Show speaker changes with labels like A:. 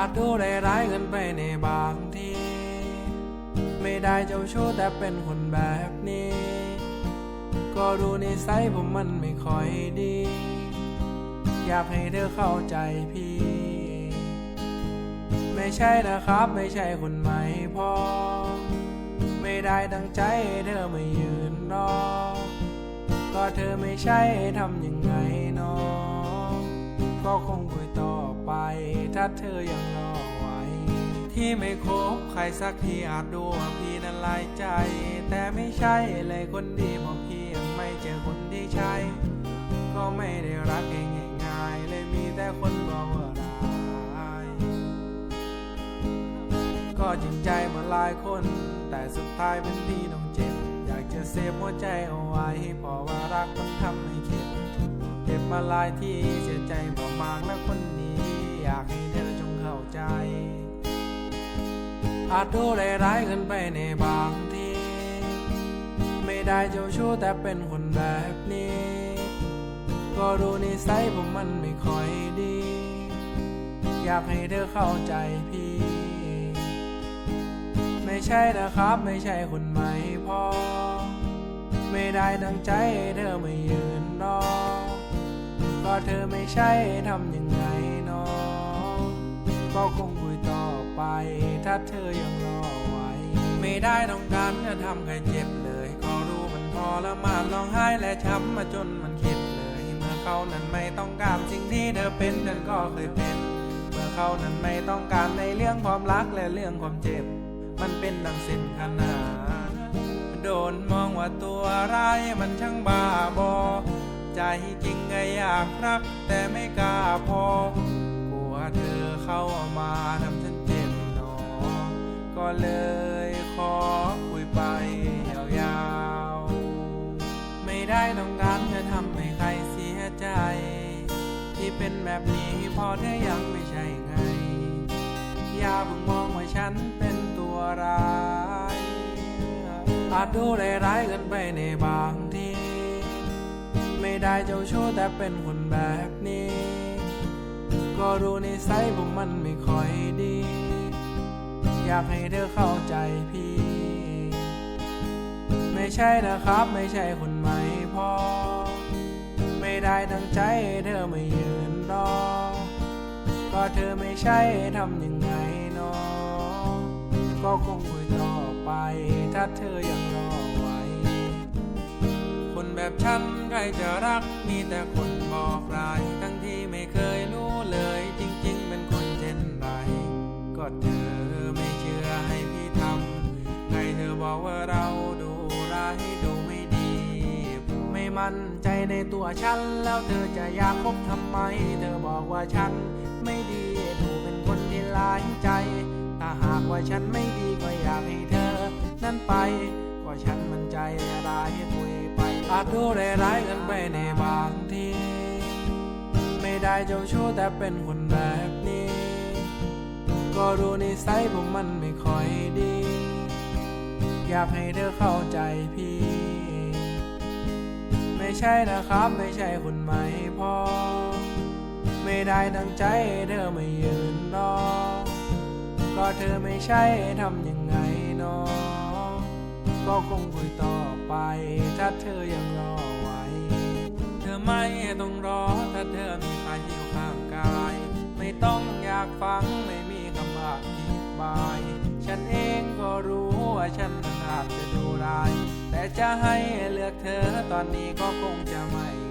A: อาจดูได้ร้ายเกินไปในบางที ไม่ได้เจ้าชู้แต่เป็นคนแบบนี้ ก็ดูนิสัยผมมันไม่ค่อยดี อยากให้เธอเข้าใจพี่ ไม่ใช่นะครับไม่ใช่คนใหม่พอ ไม่ได้ตั้งใจเธอไม่ยืนรอ ก็เธอไม่ใช่ทำยังไงเนอก็คงคุย ไป ถ้าเธอยังรอไว้ ที่ไม่คบใครสักทีอาจดูว่าพี่นั้นลายใจ แต่ไม่ใช่เลยคนดีเพราะพี่ยังไม่เจอคนที่ใช่ ก็ไม่ได้รักเองง่ายๆเลยมีแต่คนบอกว่าร้ายก็จริงใจมาหลายคน แต่สุดท้ายเป็นพี่ต้องเจ็บ อยากจะเซฟหัวใจเอาไว้เพราะว่ารักมันทำให้เข็ดเจ็บมาหลายที่เสียใจประมากและคน อยากให้เธอจงเข้าใจอาจดูได้ร้ายเกินไปในบางทีไม่ได้เจ้าชู้แต่เป็นคนแบบนี้ ก็รู้นิสัยผมมันไม่ค่อยดี อยากให้เธอเข้าใจพี่ ไม่ใช่นะครับไม่ใช่คนใหม่พอ ไม่ได้ดังใจเธอไม่ยืนรอ ก็เธอไม่ใช่ทำยังไง ก็คงคุยต่อไป ถ้าเธอยังรอไว้ ไม่ได้ต้องการจะทำใครเจ็บเลย ก็รู้มันทรมานร้องไห้และช้ำมาจนมันเข็ดเลย เมื่อเขานั้นไม่ต้องการสิ่งที่เธอเป็นฉันก็เคยเป็น เมื่อเขานั้นไม่ต้องการในเรื่องความรักและเรื่องความเจ็บ มันเป็นดังเส้นขนานโดนมองว่าตัวร้ายมันช่างบ้าบอใจจริงก็อยากรักแต่ไม่กล้าพอ การจะทำใครเสียใจ ที่เป็นแบบนี้พอเธอยังไม่ใช่ไง อย่าเพิ่งมองว่าฉันเป็นตัวร้ายอาจดูได้ร้ายเกินไปในบางทีไม่ได้เจ้าชู้แต่เป็นคนแบบนี้ ก็รู้นิสัยผมมันไม่ค่อยดี อยากให้เธอเข้าใจพี่ ไม่ใช่นะครับไม่ใช่คนใหม่พอ ไม่ได้ตั้งใจเธอไม่ยืนรอ ก็เธอไม่ใช่ทำยังไงเนอก็คงคุยต่อไป ถ้าเธอยังรอไว้ คนแบบฉันใครจะรักมีแต่คนบอกร้าย ทั้งที่ไม่เคยรู้เลยจริงๆ เป็นคนเช่นไร ก็เธอ มั่นใจในตัวฉัน แล้วเธอจะอยากคบทำไม เธอบอกว่าฉันไม่ดีดูเป็นคนที่ร้ายใจ ถ้าหากว่าฉันไม่ดีก็อยากให้เธอ นั้นไป ก็ฉันมันใจร้ายคุยไปอาจดูได้ร้ายกันไปในบางทีไม่ได้เจ้าชู้แต่เป็นคนแบบนี้ ก็รู้นิสัยผมมันไม่ค่อยดี อยากให้เธอเข้าใจพี่ ไม่ใช่นะครับ ไม่ใช่คนใหม่พอ ไม่ได้ตั้งใจเธอไม่ยืนรอ ก็เธอไม่ใช่ทำยังไงเนอก็คงคุยต่อไป ถ้าเธอยังรอไว้ เธอไม่ต้องรอ ถ้าเธอมีใครอยู่ข้างกาย ไม่ต้องอยากฟังไม่มีคำอธิบาย ฉันเองก็รู้ว่าฉันมันอาจจะดูร้ายแต่ จะให้เลือกเธอตอนนี้ก็คงจะไม่